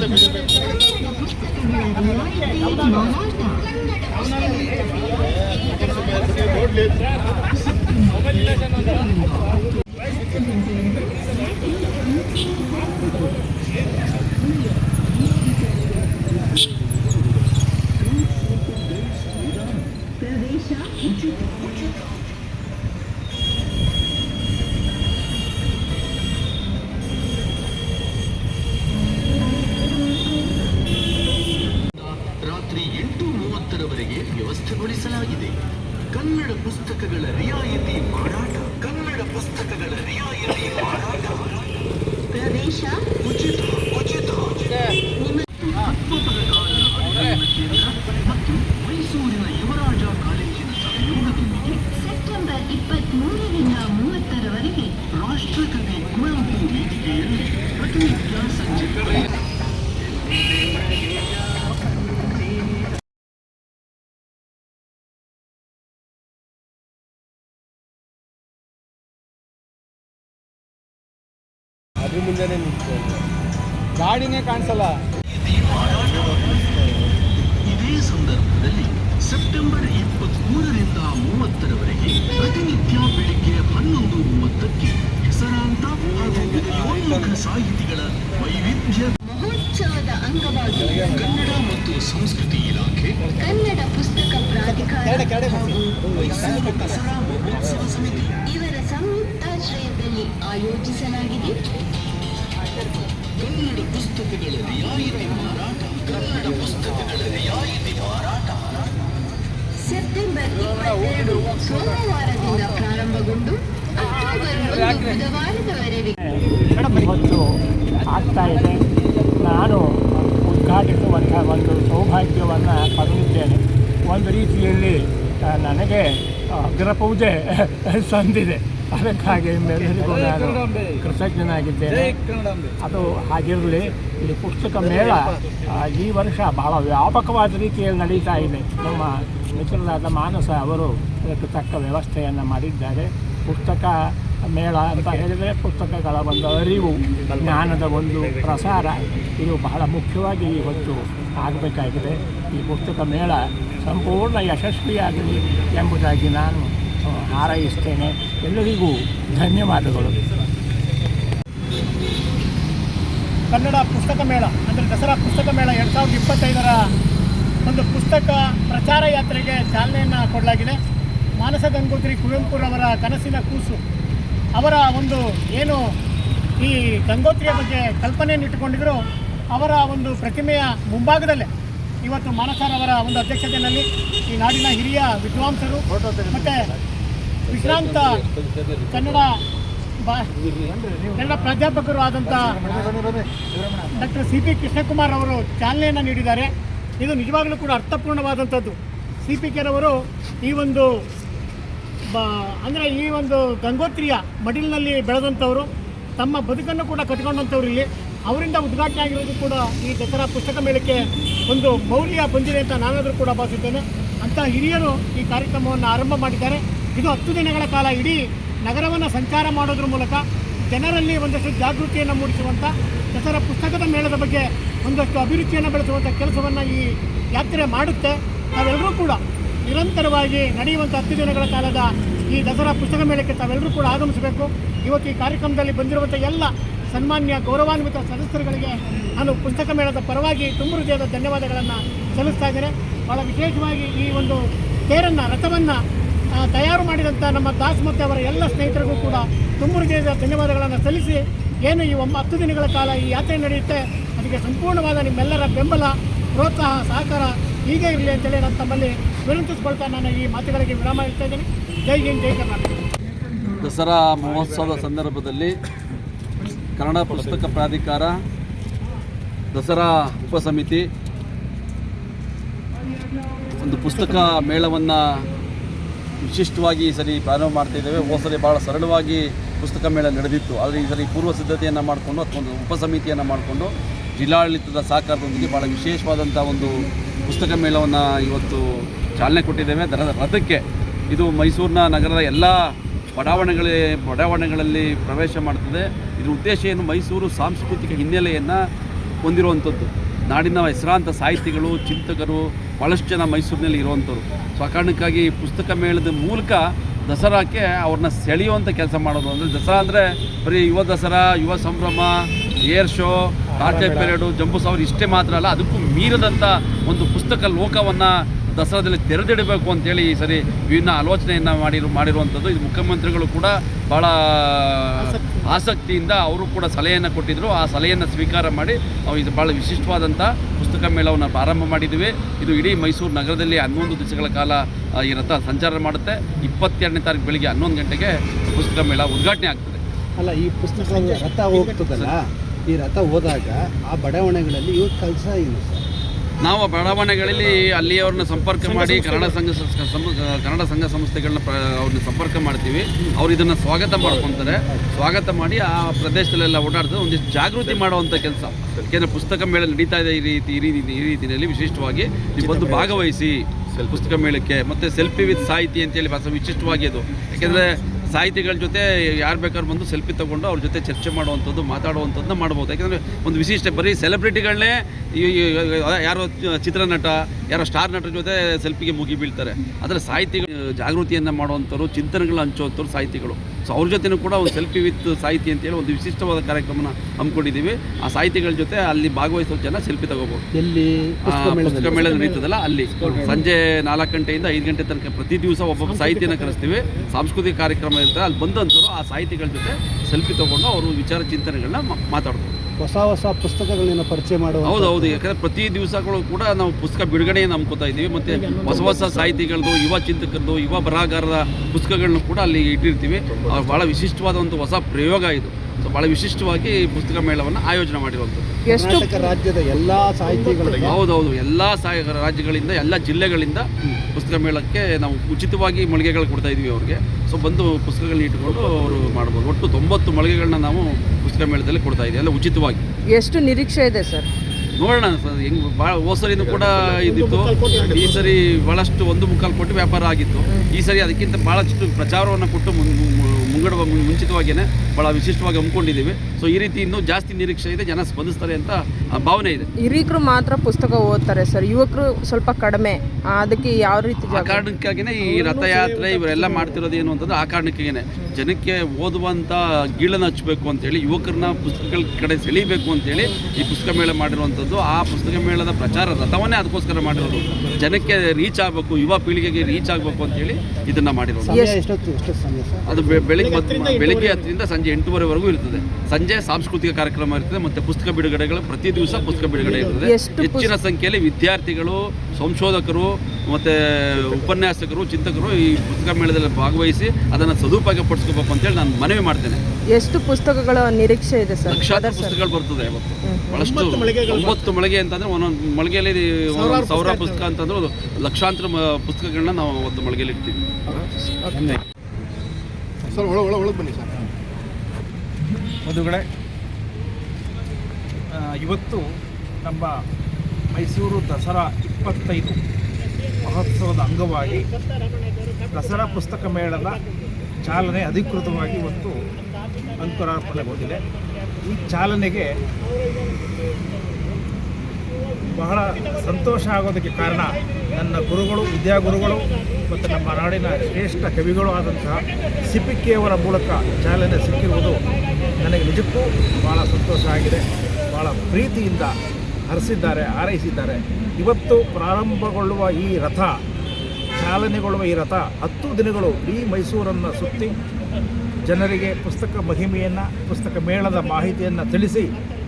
ರಾತ್ರಿ ಅದ್ರ ಮುಂದೆನೆ ನಿಂತ್ಕೊಂಡು ಗಾಡಿನೇ ಕಾಣಿಸಲ್ಲ. ಇದೇ ಸಂದರ್ಭದಲ್ಲಿ ಸೆಪ್ಟೆಂಬರ್ ಇಪ್ಪತ್ಮೂರರಿಂದ ಮೂವತ್ತರವರೆಗೆ ಪ್ರತಿನಿತ್ಯ ಬೆಳಿಗ್ಗೆ ಹನ್ನೊಂದು ಮೂವತ್ತಕ್ಕೆ ಹೆಸರಾಂತ ಹಾಗೂ ಸಾಹಿತಿಗಳ ವೈವಿಧ್ಯ ಮಹೋತ್ಸವದ ಅಂಗವಾಗಿ ಕನ್ನಡ ಮತ್ತು ಸಂಸ್ಕೃತಿ ಇಲಾಖೆ ಕನ್ನಡ ಪುಸ್ತಕ ಪ್ರಾಧಿಕಾರ ಹಾಗೂ ಮೈಸೂರು ದಸರಾ ಮಹೋತ್ಸವ ಸಮಿತಿ. ಇವರ ಸಂಯುಕ್ತಾಶ್ರಯದಲ್ಲಿ ಆಯೋಜಿಸಲಾಗಿದೆ. ಕನ್ನಡ ಪುಸ್ತಕಗಳ ರಿಯಾಯಿತಿ ಮಾರಾಟ ಕನ್ನಡ ಪುಸ್ತಕಗಳ ರಿಯಾಯಿತಿ ಮಾರಾಟ. ಸೆಪ್ಟೆಂಬರ್ ಇಪ್ಪತ್ತೆರಡು ಸೋಮವಾರದಿಂದ ಪ್ರಾರಂಭಗೊಂಡು ಅಕ್ಟೋಬರ್ ಒಂದು ಬುಧವಾರದವರೆಗೆ. ಇವತ್ತು ಆಗ್ತಾ ಇದೆ. ನಾನು ಉದ್ಘಾಟಿಸುವಂಥ ಒಂದು ಸೌಭಾಗ್ಯವನ್ನು ಪಡೆದಿದ್ದೇನೆ. ಒಂದು ರೀತಿಯಲ್ಲಿ ನನಗೆ ಅಗ್ರಪೂಜೆ ಸಂದಿದೆ. ಅದಕ್ಕಾಗಿ ನಾನು ಕೃತಜ್ಞನಾಗಿದ್ದೇನೆ. ಅದು ಹಾಗಿರಲಿ ಈ ಪುಸ್ತಕ ಮೇಳ ಈ ವರ್ಷ ಬಹಳ ವ್ಯಾಪಕವಾದ ರೀತಿಯಲ್ಲಿ ನಡೀತಾ ಇದೆ. ನಮ್ಮ ಮಿತ್ರರಾದ ಮಾನಸ ಅವರು ಅದಕ್ಕೆ ತಕ್ಕ ವ್ಯವಸ್ಥೆಯನ್ನು ಮಾಡಿದ್ದಾರೆ. ಪುಸ್ತಕ ಮೇಳ ಅಂತ ಹೇಳಿದರೆ ಪುಸ್ತಕಗಳ ಒಂದು ಅರಿವು ಜ್ಞಾನದ ಒಂದು ಪ್ರಸಾರ. ಇದು ಬಹಳ ಮುಖ್ಯವಾಗಿ ಇವತ್ತು ಆಗಬೇಕಾಗಿದೆ. ಈ ಪುಸ್ತಕ ಮೇಳ ಸಂಪೂರ್ಣ ಯಶಸ್ವಿಯಾಗಲಿ ಎಂಬುದಾಗಿ ನಾನು ಹಾರೈಸ್ತೇನೆ. ಎಲ್ಲರಿಗೂ ಧನ್ಯವಾದಗಳು. ಕನ್ನಡ ಪುಸ್ತಕ ಮೇಳ, ಅಂದರೆ ದಸರಾ ಪುಸ್ತಕ ಮೇಳ ಎರಡು ಸಾವಿರದ ಇಪ್ಪತ್ತೈದರ ಒಂದು ಪುಸ್ತಕ ಪ್ರಚಾರ ಯಾತ್ರೆಗೆ ಚಾಲನೆಯನ್ನು ಕೊಡಲಾಗಿದೆ. ಮಾನಸ ಗಂಗೋತ್ರಿ ಕುವೆಂಪುರವರ ಕನಸಿನ ಕೂಸು. ಅವರ ಒಂದು ಏನು ಈ ಗಂಗೋತ್ರಿಯ ಬಗ್ಗೆ ಕಲ್ಪನೆಯನ್ನು ಇಟ್ಟುಕೊಂಡಿದ್ರು ಅವರ ಒಂದು ಪ್ರತಿಮೆಯ ಮುಂಭಾಗದಲ್ಲೇ. ಇವತ್ತು ಮಾನಸರವರ ಒಂದು ಅಧ್ಯಕ್ಷತೆಯಲ್ಲಿ ಈ ನಾಡಿನ ಹಿರಿಯ ವಿದ್ವಾಂಸರು ಮತ್ತು ವಿಶ್ರಾಂತ ಕನ್ನಡ ಕನ್ನಡ ಪ್ರಾಧ್ಯಾಪಕರು ಆದಂಥ ಡಾಕ್ಟರ್ ಸಿ ಪಿ ಕೃಷ್ಣಕುಮಾರ್ ಅವರು ಚಾಲನೆಯನ್ನು ನೀಡಿದ್ದಾರೆ. ಇದು ನಿಜವಾಗಲೂ ಕೂಡ ಅರ್ಥಪೂರ್ಣವಾದಂಥದ್ದು. ಸಿ ಪಿ ಕೆರವರು ಈ ಒಂದು ಬ ಅಂದರೆ ಈ ಒಂದು ಗಂಗೋತ್ರಿಯ ಮಡಿಲಿನಲ್ಲಿ ಬೆಳೆದಂಥವರು, ತಮ್ಮ ಬದುಕನ್ನು ಕೂಡ ಕಟ್ಕೊಂಡಂಥವ್ರು ಇಲ್ಲಿ. ಅವರಿಂದ ಉದ್ಘಾಟನೆ ಆಗಿರೋದು ಕೂಡ ಈ ದಸರಾ ಪುಸ್ತಕ ಮೇಳಕ್ಕೆ ಒಂದು ಮೌಲ್ಯ ಬಂದಿದೆ ಅಂತ ನಾನಾದರೂ ಕೂಡ ಭಾವಿಸುತ್ತೇನೆ. ಅಂಥ ಹಿರಿಯರು ಈ ಕಾರ್ಯಕ್ರಮವನ್ನು ಆರಂಭ ಮಾಡಿದ್ದಾರೆ. ಇದು ಹತ್ತು ದಿನಗಳ ಕಾಲ ಇಡೀ ನಗರವನ್ನು ಸಂಚಾರ ಮಾಡೋದ್ರ ಮೂಲಕ ಜನರಲ್ಲಿ ಒಂದಷ್ಟು ಜಾಗೃತಿಯನ್ನು ಮೂಡಿಸುವಂಥ ದಸರಾ ಪುಸ್ತಕದ ಮೇಳದ ಬಗ್ಗೆ ಒಂದಷ್ಟು ಅಭಿರುಚಿಯನ್ನು ಬೆಳೆಸುವಂಥ ಕೆಲಸವನ್ನು ಈ ಯಾತ್ರೆ ಮಾಡುತ್ತೆ. ನಾವೆಲ್ಲರೂ ಕೂಡ ನಿರಂತರವಾಗಿ ನಡೆಯುವಂಥ ಹತ್ತು ದಿನಗಳ ಕಾಲದ ಈ ದಸರಾ ಪುಸ್ತಕ ಮೇಳಕ್ಕೆ ತಾವೆಲ್ಲರೂ ಕೂಡ ಆಗಮಿಸಬೇಕು. ಇವತ್ತು ಈ ಕಾರ್ಯಕ್ರಮದಲ್ಲಿ ಬಂದಿರುವಂಥ ಎಲ್ಲ ಸನ್ಮಾನ್ಯ ಗೌರವಾನ್ವಿತ ಸದಸ್ಯರುಗಳಿಗೆ ನಾನು ಪುಸ್ತಕ ಮೇಳದ ಪರವಾಗಿ ತುಂಬ ಹೃದಯದ ಧನ್ಯವಾದಗಳನ್ನು ಸಲ್ಲಿಸ್ತಾ ಇದ್ದೇನೆ. ಬಹಳ ವಿಶೇಷವಾಗಿ ಈ ಒಂದು ತೇರನ್ನು, ರಥವನ್ನು ತಯಾರು ಮಾಡಿದಂಥ ನಮ್ಮ ದಾಸ್ ಮತ್ತು ಅವರ ಎಲ್ಲ ಸ್ನೇಹಿತರಿಗೂ ಕೂಡ ತುಂಬ ಹೃದಯದ ಧನ್ಯವಾದಗಳನ್ನು ಸಲ್ಲಿಸಿ ಏನು ಈ ಒಂಬ ಹತ್ತು ದಿನಗಳ ಕಾಲ ಈ ಯಾತ್ರೆ ನಡೆಯುತ್ತೆ, ಅದಕ್ಕೆ ಸಂಪೂರ್ಣವಾದ ನಿಮ್ಮೆಲ್ಲರ ಬೆಂಬಲ, ಪ್ರೋತ್ಸಾಹ, ಸಹಕಾರ ಹೀಗೆ ಇರಲಿ ಅಂತೇಳಿ ನಾನು ತಮ್ಮಲ್ಲಿ ವಿನಂತಿಸ್ಕೊಳ್ತಾ ನಾನು ಈ ಮಾತುಗಳಿಗೆ ವಿರಾಮ ಜೈ ಜೈ ಕರ್ನಾಟಕ. ದಸರಾ ಮಹೋತ್ಸವದ ಸಂದರ್ಭದಲ್ಲಿ ಕನ್ನಡ ಪುಸ್ತಕ ಪ್ರಾಧಿಕಾರ, ದಸರಾ ಉಪಸಮಿತಿ ಒಂದು ಪುಸ್ತಕ ಮೇಳವನ್ನು ವಿಶಿಷ್ಟವಾಗಿ ಈ ಸರಿ ಪ್ರಾರಂಭ ಮಾಡ್ತಿದ್ದೇವೆ ಹೋದ ಸರಿ ಭಾಳ ಸರಳವಾಗಿ ಪುಸ್ತಕ ಮೇಳ ನಡೆದಿತ್ತು. ಆದರೆ ಈ ಸರಿ ಪೂರ್ವ ಸಿದ್ಧತೆಯನ್ನು ಮಾಡಿಕೊಂಡು ಅದಕ್ಕೊಂದು ಉಪಸಮಿತಿಯನ್ನು ಮಾಡಿಕೊಂಡು ಜಿಲ್ಲಾಡಳಿತದ ಸಹಕಾರದೊಂದಿಗೆ ಭಾಳ ವಿಶೇಷವಾದಂಥ ಒಂದು ಪುಸ್ತಕ ಮೇಳವನ್ನು ಇವತ್ತು ಚಾಲನೆ ಕೊಟ್ಟಿದ್ದೇವೆ. ದರ ರಥಕ್ಕೆ ಇದು ಮೈಸೂರಿನ ನಗರದ ಎಲ್ಲ ಬಡಾವಣೆಗಳ, ಬಡಾವಣೆಗಳಲ್ಲಿ ಪ್ರವೇಶ ಮಾಡ್ತದೆ ಇದರ ಉದ್ದೇಶ ಏನು? ಮೈಸೂರು ಸಾಂಸ್ಕೃತಿಕ ಹಿನ್ನೆಲೆಯನ್ನು ಹೊಂದಿರುವಂಥದ್ದು. ನಾಡಿನ ಹೆಸರಾಂತ ಸಾಹಿತಿಗಳು, ಚಿಂತಕರು ಭಾಳಷ್ಟು ಜನ ಮೈಸೂರಿನಲ್ಲಿ ಇರುವಂಥವ್ರು. ಸೊ ಆ ಕಾರಣಕ್ಕಾಗಿ ಪುಸ್ತಕ ಮೇಳದ ಮೂಲಕ ದಸರಾಕ್ಕೆ ಅವ್ರನ್ನ ಸೆಳೆಯುವಂಥ ಕೆಲಸ ಮಾಡೋದು ಅಂದರೆ ದಸರಾ ಅಂದರೆ ಬರೀ ಯುವ ದಸರಾ, ಯುವ ಸಂಭ್ರಮ, ಏರ್ ಶೋ ಕಾರ್ಟೆ ಪೆರೇಡು ಜಂಬೂ ಸವಾರಿ ಇಷ್ಟೇ ಮಾತ್ರ ಅಲ್ಲ, ಅದಕ್ಕೂ ಮೀರದಂಥ ಒಂದು ಪುಸ್ತಕ ಲೋಕವನ್ನು ದಸರಾದಲ್ಲಿ ತೆರೆದಿಡಬೇಕು ಅಂತೇಳಿ ಈ ಸರಿ ವಿಭಿನ್ನ ಆಲೋಚನೆಯನ್ನು ಮಾಡಿರು, ಮಾಡಿರುವಂಥದ್ದು. ಇದು ಮುಖ್ಯಮಂತ್ರಿಗಳು ಕೂಡ ಭಾಳ ಆಸಕ್ತಿಯಿಂದ ಅವರು ಕೂಡ ಸಲಹೆಯನ್ನು ಕೊಟ್ಟಿದ್ದರು ಆ ಸಲಹೆಯನ್ನು ಸ್ವೀಕಾರ ಮಾಡಿ ನಾವು ಇದು ಭಾಳ ವಿಶಿಷ್ಟವಾದಂಥ ಪುಸ್ತಕ ಮೇಳವನ್ನು ಪ್ರಾರಂಭ ಮಾಡಿದ್ದೀವಿ ಇದು ಇಡೀ ಮೈಸೂರು ನಗರದಲ್ಲಿ ಹನ್ನೊಂದು ದಿವಸಗಳ ಕಾಲ ಈ ರಥ ಸಂಚಾರ ಮಾಡುತ್ತೆ. ಇಪ್ಪತ್ತೆರಡನೇ ತಾರೀಕು ಬೆಳಿಗ್ಗೆ ಹನ್ನೊಂದು ಗಂಟೆಗೆ ಪುಸ್ತಕ ಮೇಳ ಉದ್ಘಾಟನೆ ಆಗ್ತದೆ. ಅಲ್ಲ, ಈ ಪುಸ್ತಕ ರಥ ಹೋಗ್ತದಲ್ಲ, ಈ ರಥ ಹೋದಾಗ ಆ ಬಡಾವಣೆಗಳಲ್ಲಿ ಇವ್ರ ಕೆಲಸ ಇಲ್ಲ ಸರ್. ನಾವು ಬಡಾವಣೆಗಳಲ್ಲಿ ಅಲ್ಲಿಯವ್ರನ್ನ ಸಂಪರ್ಕ ಮಾಡಿ ಕನ್ನಡ ಸಂಘ ಕನ್ನಡ ಸಂಘ ಸಂಸ್ಥೆಗಳನ್ನ ಅವ್ರನ್ನ ಸಂಪರ್ಕ ಮಾಡ್ತೀವಿ. ಅವ್ರು ಇದನ್ನು ಸ್ವಾಗತ ಮಾಡ್ಕೊತಾರೆ. ಸ್ವಾಗತ ಮಾಡಿ ಆ ಪ್ರದೇಶದಲ್ಲೆಲ್ಲ ಓಡಾಡ್ತದೆ ಒಂದಿಷ್ಟು ಜಾಗೃತಿ ಮಾಡುವಂಥ ಕೆಲಸ. ಯಾಕೆಂದರೆ ಪುಸ್ತಕ ಮೇಳ ನಡೀತಾ ಇದೆ ಈ ರೀತಿ ಈ ರೀತಿ ಈ ರೀತಿಯಲ್ಲಿ ವಿಶಿಷ್ಟವಾಗಿ ನೀವು ಬಂದು ಭಾಗವಹಿಸಿ ಪುಸ್ತಕ ಮೇಳಕ್ಕೆ ಮತ್ತು ಸೆಲ್ಫಿ ವಿತ್ ಸಾಹಿತಿ ಅಂತೇಳಿ ಬಹಳ ವಿಶಿಷ್ಟವಾಗಿ ಅದು. ಯಾಕೆಂದರೆ ಸಾಹಿತಿಗಳ ಜೊತೆ ಯಾರು ಬೇಕಾದ್ರು ಬಂದು ಸೆಲ್ಫಿ ತೊಗೊಂಡು ಅವ್ರ ಜೊತೆ ಚರ್ಚೆ ಮಾಡುವಂಥದ್ದು, ಮಾತಾಡುವಂಥದ್ದನ್ನ ಮಾಡ್ಬೋದು. ಯಾಕಂದರೆ ಒಂದು ವಿಶಿಷ್ಟ ಬರೀ ಸೆಲೆಬ್ರಿಟಿಗಳನ್ನೇ ಯಾರೋ ಚಿತ್ರನಟ ಯಾರೋ ಸ್ಟಾರ್ ನಟರ ಜೊತೆ ಸೆಲ್ಫಿಗೆ ಮುಗಿ ಬೀಳ್ತಾರೆ ಆದರೆ ಸಾಹಿತಿಗಳು ಜಾಗೃತಿಯನ್ನು ಮಾಡುವಂಥವ್ರು, ಚಿಂತನೆಗಳನ್ನ ಹಂಚುವಂಥವ್ರು ಸಾಹಿತಿಗಳು. ಸೊ ಅವ್ರ ಜೊತೆನೂ ಕೂಡ ಒಂದು ಸೆಲ್ಫಿ ವಿತ್ ಸಾಹಿತಿ ಅಂತೇಳಿ ಒಂದು ವಿಶಿಷ್ಟವಾದ ಕಾರ್ಯಕ್ರಮನ ಹಮ್ಮಿಕೊಂಡಿದ್ದೀವಿ. ಆ ಸಾಹಿತಿಗಳ ಜೊತೆ ಅಲ್ಲಿ ಭಾಗವಹಿಸೋ ಜನ ಸೆಲ್ಫಿ ತಗೋಬೋದು. ಎಲ್ಲಿ? ಆ, ಪುಸ್ತಕ ಮೇಳ ನಡೀತದಲ್ಲ ಅಲ್ಲಿ. ಸಂಜೆ ನಾಲ್ಕು ಗಂಟೆಯಿಂದ ಐದು ಗಂಟೆ ತನಕ ಪ್ರತಿ ದಿವಸ ಒಬ್ಬೊಬ್ಬ ಸಾಹಿತಿಯನ್ನು ಕರೆಸ್ತೀವಿ. ಸಾಂಸ್ಕೃತಿಕ ಕಾರ್ಯಕ್ರಮ ಇರ್ತಾರೆ ಅಲ್ಲಿ ಬಂದಂತರು ಆ ಸಾಹಿತಿಗಳ ಜೊತೆ ಸೆಲ್ಫಿ ತಗೊಂಡು ಅವರು ವಿಚಾರ ಚಿಂತನೆಗಳನ್ನ ಮಾತಾಡ್ತಾರೆ ಮಾತಾಡ್ಬೋದು. ಹೊಸ ಹೊಸ ಪುಸ್ತಕಗಳನ್ನ ಪರಿಚಯ ಮಾಡುವ ಹೌದು ಹೌದು. ಯಾಕಂದ್ರೆ ಪ್ರತಿ ದಿವಸಗಳು ಕೂಡ ನಾವು ಪುಸ್ತಕ ಬಿಡುಗಡೆಯನ್ನು ನಂಬ್ಕೋತಾ ಇದ್ದೀವಿ. ಮತ್ತೆ ಹೊಸ ಹೊಸ ಸಾಹಿತಿಗಳದ್ದು ಯುವ ಚಿಂತಕರದ್ದು ಯುವ ಬರಹಗಾರರ ಪುಸ್ತಕಗಳನ್ನು ಕೂಡ ಅಲ್ಲಿ ಇಟ್ಟಿರ್ತೀವಿ. ಬಹಳ ಭಾಳ ವಿಶಿಷ್ಟವಾದ ಒಂದು ಹೊಸ ಪ್ರಯೋಗ ಇದು. ಸೊ ಭಾಳ ವಿಶಿಷ್ಟವಾಗಿ ಪುಸ್ತಕ ಮೇಳವನ್ನು ಆಯೋಜನೆ ಮಾಡಿರುವಂಥದ್ದು. ಕರ್ನಾಟಕ ರಾಜ್ಯದ ಎಲ್ಲಾ ಸಾಹಿತಿಗಳು ಹೌದೌದು. ಎಲ್ಲ ಸಾಹಿ ರಾಜ್ಯಗಳಿಂದ ಎಲ್ಲ ಜಿಲ್ಲೆಗಳಿಂದ ಪುಸ್ತಕ ಮೇಳಕ್ಕೆ ನಾವು ಉಚಿತವಾಗಿ ಮಳಿಗೆಗಳು ಕೊಡ್ತಾ ಇದೀವಿ ಅವ್ರಿಗೆ. ಸೊ ಬಂದು ಪುಸ್ತಕಗಳನ್ನ ಇಟ್ಕೊಂಡು ಅವರು ಮಾಡ್ಬೋದು. ಒಟ್ಟು ತೊಂಬತ್ತು ಮಳಿಗೆಗಳನ್ನ ನಾವು ಪುಸ್ತಕ ಮೇಳದಲ್ಲಿ ಕೊಡ್ತಾ ಇದೆ ಎಲ್ಲ ಉಚಿತವಾಗಿ. ಎಷ್ಟು ನಿರೀಕ್ಷೆ ಇದೆ ಸರ್? ನೋಡೋಣ ಸರ್ ಹೆಂಗ್ ಭಾಳ ಹೋದ ಕೂಡ ಇದ್ದಿತ್ತು ಈ ಸರಿ ಭಾಳಷ್ಟು ಒಂದು ಮುಕ್ಕಾಲು ಕೊಟ್ಟು ವ್ಯಾಪಾರ ಆಗಿತ್ತು. ಈ ಸರಿ ಅದಕ್ಕಿಂತ ಭಾಳಷ್ಟು ಪ್ರಚಾರವನ್ನು ಕೊಟ್ಟು ಮುಂಗಡ ಮುಂಚಿತವಾಗಿಯೇ ಭಾಳ ವಿಶಿಷ್ಟವಾಗಿ ಹಮ್ಮಿಕೊಂಡಿದ್ದೀವಿ. ಸೊ ಈ ರೀತಿ ಇನ್ನೂ ಜಾಸ್ತಿ ನಿರೀಕ್ಷೆ ಇದೆ ಜನ ಸ್ಪಂದಿಸ್ತಾರೆ ಅಂತ ಭಾವನೆ ಇದೆ. ಹಿರಿಯರು ಮಾತ್ರ ಪುಸ್ತಕ ಓದ್ತಾರೆ ಸರ್. ಯುವಕರು ಸ್ವಲ್ಪ ಕಡಿಮೆ. ಅದಕ್ಕೆ ಯಾವ ರೀತಿ ಆ ಜಾಗ? ಕಾರಣಕ್ಕಾಗಿನೇ ಈ ರಥಯಾತ್ರೆ ಇವರೆಲ್ಲ ಮಾಡ್ತಿರೋದು ಏನು ಅಂತಂದ್ರೆ ಆ ಕಾರಣಕ್ಕಾಗಿನೇ. ಜನಕ್ಕೆ ಓದುವಂಥ ಗೀಳನ್ನು ಹಚ್ಚಬೇಕು ಅಂತೇಳಿ ಯುವಕರನ್ನ ಪುಸ್ತಕಗಳ ಕಡೆ ಸೆಳೀಬೇಕು ಅಂತೇಳಿ ಈ ಪುಸ್ತಕ ಮೇಳ ಮಾಡಿರುವಂಥದ್ದು. ಆ ಪುಸ್ತಕ ಮೇಳದ ಪ್ರಚಾರ ರಥವನ್ನೇ ಅದಕ್ಕೋಸ್ಕರ ಮಾಡಿರೋದು. ಜನಕ್ಕೆ ರೀಚ್ ಆಗಬೇಕು ಯುವ ಪೀಳಿಗೆಗೆ ರೀಚ್ ಆಗಬೇಕು ಅಂತೇಳಿ ಇದನ್ನು ಮಾಡಿರೋದು. ಅದು ಬೆ- ಬೆಳಿಗ್ಗೆ ಬೆಳಿಗ್ಗೆ ಹತ್ತರಿಂದ ಸಂಜೆ ಎಂಟೂವರೆವರೆಗೂ ಇರ್ತದೆ. ಸಂಜೆ ಸಾಂಸ್ಕೃತಿಕ ಕಾರ್ಯಕ್ರಮ ಇರ್ತದೆ ಮತ್ತು ಪುಸ್ತಕ ಬಿಡುಗಡೆಗಳು ಪ್ರತಿ ದಿವಸ ಪುಸ್ತಕ ಬಿಡುಗಡೆ ಇರ್ತದೆ. ಹೆಚ್ಚಿನ ಸಂಖ್ಯೆಯಲ್ಲಿ ವಿದ್ಯಾರ್ಥಿಗಳು ಸಂಶೋಧಕರು ಮತ್ತು ಉಪನ್ಯಾಸಕರು ಚಿಂತಕರು ಈ ಪುಸ್ತಕ ಮೇಳದಲ್ಲಿ ಭಾಗವಹಿಸಿ ಅದನ್ನು ಸದುಪಯೋಗ ಪಡಿಸ್ಕೋಬೇಕು ಅಂತೇಳಿ ನಾನು ಮನವಿ ಮಾಡ್ತೇನೆ. ಎಷ್ಟು ಪುಸ್ತಕಗಳ ನಿರೀಕ್ಷೆ ಇದೆ ಸರ್? ಲಕ್ಷಾಂತರ ಪುಸ್ತಕಗಳು ಬರ್ತದೆ ಇವತ್ತು ಬಹಳಷ್ಟು ಒಂಬತ್ತು ಮಳಿಗೆ ಅಂತಂದ್ರೆ ಒಂದೊಂದು ಮಳಿಗೆಯಲ್ಲಿ ಒಂದೊಂದು ಸಾವಿರ ಪುಸ್ತಕ ಅಂತಂದ್ರೆ ಒಂದು ಲಕ್ಷಾಂತರ ಮ- ಪುಸ್ತಕಗಳನ್ನ ನಾವು ಒಂದು ಮಳಿಗೆಯಲ್ಲಿ ಇಡ್ತೀವಿ. ಸರ್ ಒಳ ಒಳಗೆ ಬನ್ನಿ ಸರ್. ಇವತ್ತು ನಮ್ಮ ಮೈಸೂರು ದಸರಾ ಇಪ್ಪತ್ತೈದು ಮಹೋತ್ಸವದ ಅಂಗವಾಗಿ ದಸರಾ ಪುಸ್ತಕ ಮೇಳದ ಚಾಲನೆ ಅಧಿಕೃತವಾಗಿ ಇವತ್ತು ಅಂಕುರಾರ್ಪಣೆಗೊಂಡಿದೆ. ಈ ಚಾಲನೆಗೆ ಬಹಳ ಸಂತೋಷ ಆಗೋದಕ್ಕೆ ಕಾರಣ ನನ್ನ ಗುರುಗಳು ವಿದ್ಯಾಗುರುಗಳು ಮತ್ತು ನಮ್ಮ ನಾಡಿನ ಶ್ರೇಷ್ಠ ಕವಿಗಳು ಆದಂತಹ ಸಿಪಿಕೆಯವರ ಮೂಲಕ ಚಾಲನೆ ಸಿಕ್ಕಿರುವುದು ನನಗೆ ನಿಜಕ್ಕೂ ಭಾಳ ಸಂತೋಷ ಆಗಿದೆ. ಭಾಳ ಪ್ರೀತಿಯಿಂದ ಹರಿಸಿದ್ದಾರೆ, ಹಾರೈಸಿದ್ದಾರೆ. ಇವತ್ತು ಪ್ರಾರಂಭಗೊಳ್ಳುವ ಈ ರಥ, ಚಾಲನೆಗೊಳ್ಳುವ ಈ ರಥ ಹತ್ತು ದಿನಗಳು ಇಡೀ ಮೈಸೂರನ್ನು ಸುತ್ತಿ ಜನರಿಗೆ ಪುಸ್ತಕ ಮಹಿಮೆಯನ್ನು, ಪುಸ್ತಕ ಮೇಳದ ಮಾಹಿತಿಯನ್ನು ತಿಳಿಸಿ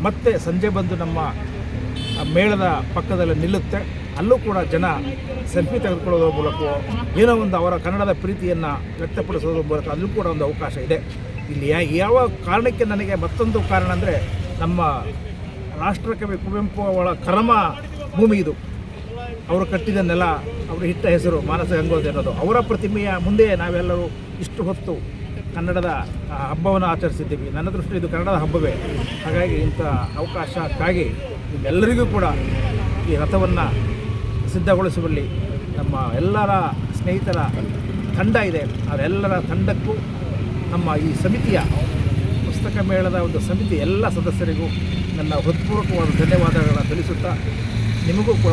ಮತ್ತೆ ಸಂಜೆ ಬಂದು ನಮ್ಮ ಮೇಳದ ಪಕ್ಕದಲ್ಲಿ ನಿಲ್ಲುತ್ತೆ. ಅಲ್ಲೂ ಕೂಡ ಜನ ಸೆಲ್ಫಿ ತೆಗೆದುಕೊಳ್ಳೋದ್ರ ಮೂಲಕವೋ ಏನೋ ಒಂದು ಅವರ ಕನ್ನಡದ ಪ್ರೀತಿಯನ್ನು ವ್ಯಕ್ತಪಡಿಸೋದ್ರ ಮೂಲಕ ಅಲ್ಲೂ ಕೂಡ ಒಂದು ಅವಕಾಶ ಇದೆ. ಇಲ್ಲಿ ಯಾವ ಕಾರಣಕ್ಕೆ ನನಗೆ ಮತ್ತೊಂದು ಕಾರಣ ಅಂದರೆ ನಮ್ಮ ರಾಷ್ಟ್ರಕವಿ ಕುವೆಂಪು ಅವರ ಕರ್ಮ ಭೂಮಿ ಇದು. ಅವರು ಕಟ್ಟಿದ ನೆಲ, ಅವರು ಇಟ್ಟ ಹೆಸರು, ಮಾನಸ ಗಂಗೋತ್ರಿ ಅನ್ನೋದು. ಅವರ ಪ್ರತಿಮೆಯ ಮುಂದೆ ನಾವೆಲ್ಲರೂ ಇಷ್ಟು ಹೊತ್ತು ಕನ್ನಡದ ಹಬ್ಬವನ್ನು ಆಚರಿಸಿದ್ದೀವಿ. ನನ್ನ ದೃಷ್ಟಿ ಇದು ಕನ್ನಡದ ಹಬ್ಬವೇ. ಹಾಗಾಗಿ ಇಂಥ ಅವಕಾಶಕ್ಕಾಗಿ ನಿಮ್ಮೆಲ್ಲರಿಗೂ ಕೂಡ ಈ ರಥವನ್ನು ಸಿದ್ಧಗೊಳಿಸುವಲ್ಲಿ ನಮ್ಮ ಎಲ್ಲರ ಸ್ನೇಹಿತರ ತಂಡ ಇದೆ. ಅವರೆಲ್ಲರ ತಂಡಕ್ಕೂ ನಮ್ಮ ಈ ಸಮಿತಿಯ ಪುಸ್ತಕ ಮೇಳದ ಒಂದು ಸಮಿತಿ ಎಲ್ಲ ಸದಸ್ಯರಿಗೂ ನನ್ನ ಹೃತ್ಪೂರ್ವಕವಾದ ಧನ್ಯವಾದಗಳನ್ನು ತಿಳಿಸುತ್ತಾ ನಿಮಗೂ ಕೂಡ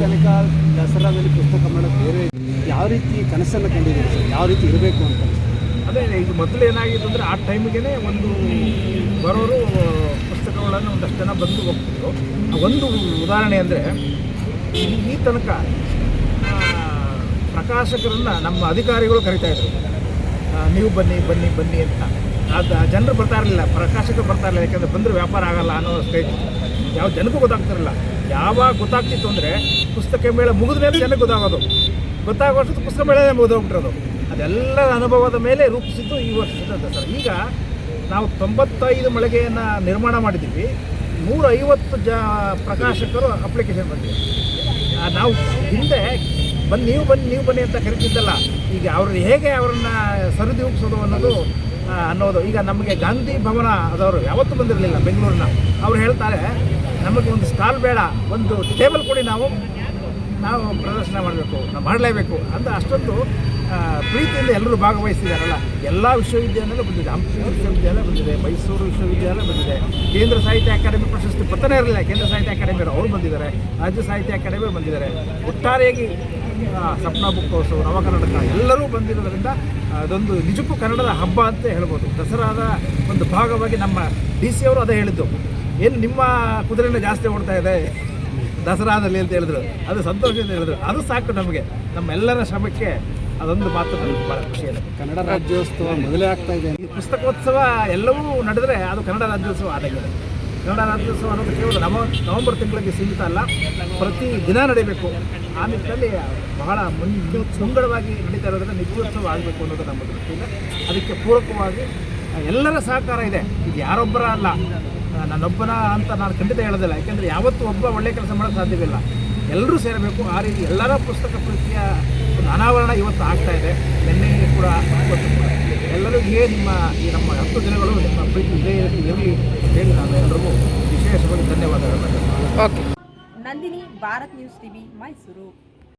ತನಕ ದಸರಾದಲ್ಲಿ ಪುಸ್ತಕ ಮೇಳ ಬೇರೆ ಯಾವ ರೀತಿ ಕನಸನ್ನು ಕಂಡಿದ್ದೀರಿ ಸರ್? ಯಾವ ರೀತಿ ಇರಬೇಕು ಅಂತ? ಅದೇ ಇದು ಮೊದಲು ಏನಾಗಿತ್ತು ಅಂದರೆ ಆ ಟೈಮಿಗೆ ಒಂದು ಬರೋರು ಪುಸ್ತಕಗಳನ್ನು ಒಂದಷ್ಟು ಜನ ಬಂದು ಹೋಗ್ತಿದ್ರು. ಒಂದು ಉದಾಹರಣೆ ಅಂದರೆ, ಈ ತನಕ ಪ್ರಕಾಶಕರನ್ನು ನಮ್ಮ ಅಧಿಕಾರಿಗಳು ಕರಿತಾ ಇದ್ರು. ನೀವು ಬನ್ನಿ ಬನ್ನಿ ಬನ್ನಿ ಅಂತ. ಅದು ಜನರು ಬರ್ತಾ ಇರಲಿಲ್ಲ, ಪ್ರಕಾಶಕರು ಬರ್ತಾ ಇರಲಿಲ್ಲ, ಯಾಕಂದರೆ ಬಂದರೆ ವ್ಯಾಪಾರ ಆಗಲ್ಲ ಅನ್ನೋ ಸ್ಟೇಜ್. ಯಾವ ಜನಕ್ಕೂ ಗೊತ್ತಾಗ್ತಿರಲಿಲ್ಲ. ಯಾವಾಗ ಗೊತ್ತಾಗ್ತಿತ್ತು ಅಂದರೆ ಪುಸ್ತಕ ಮೇಳ ಮುಗಿದ ಮೇಲೆ ಜನಕ್ಕೆ ಗೊತ್ತಾಗೋದು. ಗೊತ್ತಾಗೋಷ್ಟು ಪುಸ್ತಕ ಮೇಳನೇ ಮುಗಿದೋಗ್ಬಿಟ್ಟಿರೋದು. ಅದೆಲ್ಲರ ಅನುಭವದ ಮೇಲೆ ರೂಪಿಸಿದ್ದು ಈ ವರ್ಷದ ಸರ್ ಈಗ ನಾವು ತೊಂಬತ್ತೈದು ಮಳಿಗೆಯನ್ನು ನಿರ್ಮಾಣ ಮಾಡಿದ್ದೀವಿ. ನೂರ ಐವತ್ತು ಜ ಪ್ರಕಾಶಕರು ಅಪ್ಲಿಕೇಶನ್ ಬಂದಿದೆ. ನಾವು ಹಿಂದೆ ಬಂದು ನೀವು ಬನ್ನಿ ನೀವು ಬನ್ನಿ ಅಂತ ಕರಿತಿದ್ದಲ್ಲ. ಈಗ ಅವರು ಹೇಗೆ ಅವರನ್ನು ಸರಿದೂಗಿಸೋದು ಅನ್ನೋದು ಅನ್ನೋದು. ಈಗ ನಮಗೆ ಗಾಂಧಿ ಭವನ ಅದವರು ಯಾವತ್ತೂ ಬಂದಿರಲಿಲ್ಲ ಬೆಂಗಳೂರಿನ. ಅವ್ರು ಹೇಳ್ತಾರೆ, ನಮಗೆ ಒಂದು ಸ್ಟಾಲ್ ಬೇಡ, ಒಂದು ಟೇಬಲ್ ಕೊಡಿ ನಾವು. ನಾವು ಪ್ರದರ್ಶನ ಮಾಡಬೇಕು, ನಾವು ಮಾಡಲೇಬೇಕು. ಅಂತ ಅಷ್ಟೊಂದು ಪ್ರೀತಿಯಿಂದ ಎಲ್ಲರೂ ಭಾಗವಹಿಸಿದಾರಲ್ಲ ಎಲ್ಲ ವಿಶ್ವವಿದ್ಯಾಲಯ ಬಂದಿದೆ. ಹಂಪಿ ವಿಶ್ವವಿದ್ಯಾಲಯ ಬಂದಿದೆ, ಮೈಸೂರು ವಿಶ್ವವಿದ್ಯಾಲಯ ಬಂದಿದೆ, ಕೇಂದ್ರ ಸಾಹಿತ್ಯ ಅಕಾಡೆಮಿ ಪ್ರಶಸ್ತಿ ಪತ್ತನೇ ಇರಲಿಲ್ಲ. ಕೇಂದ್ರ ಸಾಹಿತ್ಯ ಅಕಾಡೆಮಿ ಅವರು ಬಂದಿದ್ದಾರೆ, ರಾಜ್ಯ ಸಾಹಿತ್ಯ ಅಕಾಡೆಮಿ ಬಂದಿದ್ದಾರೆ. ಒಟ್ಟಾರೆಯಾಗಿ ಸಪ್ನ ಬುಕ್ ಹೌಸು, ನವಕರ್ನಾಟಕ ಎಲ್ಲರೂ ಬಂದಿರೋದರಿಂದ ಅದೊಂದು ನಿಜಕ್ಕೂ ಕನ್ನಡದ ಹಬ್ಬ ಅಂತ ಹೇಳ್ಬೋದು. ದಸರಾದ ಒಂದು ಭಾಗವಾಗಿ ನಮ್ಮ ಡಿ ಸಿ ಅವರು ಅದೇ ಹೇಳಿದ್ದು. ಏನು ನಿಮ್ಮ ಕುದುರೆನ ಜಾಸ್ತಿ ಓಡ್ತಾ ಇದೆ? ದಸರಾದಲ್ಲಿ ಅಂತ ಹೇಳಿದ್ರು. ಅದು ಸಂತೋಷದಿಂದ ಹೇಳಿದ್ರು. ಅದು ಸಾಕು ನಮಗೆ. ನಮ್ಮೆಲ್ಲರ ಶ್ರಮಕ್ಕೆ ಅದೊಂದು ಮಾತು ನನಗೆ ಭಾಳ ಖುಷಿಯಿದೆ ಕನ್ನಡ ರಾಜ್ಯೋತ್ಸವ ಮೊದಲೇ ಆಗ್ತಾ ಇದೆ. ಈ ಪುಸ್ತಕೋತ್ಸವ ಎಲ್ಲವೂ ನಡೆದರೆ ಅದು ಕನ್ನಡ ರಾಜ್ಯೋತ್ಸವ ಆಗಿದೆ ಕನ್ನಡ ರಾಜ್ಯೋತ್ಸವ ಅನ್ನೋದು ಕೇವಲ ನವ ನವೆಂಬರ್ ತಿಂಗಳಿಗೆ ಸೀಮಿತ ಅಲ್ಲ ಪ್ರತಿ ದಿನ ನಡೀಬೇಕು ಆ ನಿಟ್ಟಿನಲ್ಲಿ ಬಹಳ ಮುನ್ ಮುಂಗಡವಾಗಿ ನಡೀತಾ ಇರೋದ್ರಿಂದ ನಿತ್ಯೋತ್ಸವ ಆಗಬೇಕು ಅನ್ನೋದು ನಮ್ಮ ದೃಷ್ಟಿಯಿಂದ. ಅದಕ್ಕೆ ಪೂರಕವಾಗಿ ಎಲ್ಲರ ಸಹಕಾರ ಇದೆ. ಇದು ಯಾರೊಬ್ಬರ ಅಲ್ಲ. ನನ್ನೊಬ್ಬನ ಅಂತ ನಾನು ಖಂಡಿತ ಹೇಳೋದಿಲ್ಲ. ಯಾಕೆಂದರೆ ಯಾವತ್ತೂ ಒಬ್ಬ ಒಳ್ಳೆ ಕೆಲಸ ಮಾಡೋಕ್ಕೆ ಸಾಧ್ಯವಿಲ್ಲ. ಎಲ್ಲರೂ ಸೇರಬೇಕು. ಆ ರೀತಿ ಎಲ್ಲರ ಪುಸ್ತಕ ಪ್ರೀತಿಯ ಅನಾವರಣ ಇವತ್ತು ಆಗ್ತಾ ಇದೆ. ನಿನ್ನೆ ಕೂಡ ಎಲ್ಲರೂ ಎಲ್ಲರಿಗೂ ನಿಮ್ಮ ಈ ನಮ್ಮ ಹತ್ತು ದಿನಗಳು ನಿಮ್ಮ ಪ್ರೀತಿ ಇದೇ ಇರಲಿ ಹೇಳಿ ನಾನು ಎಲ್ಲರಿಗೂ ವಿಶೇಷವಾಗಿ ಧನ್ಯವಾದಗಳನ್ನು okay Nandini, Bharat news TV, Mysuru.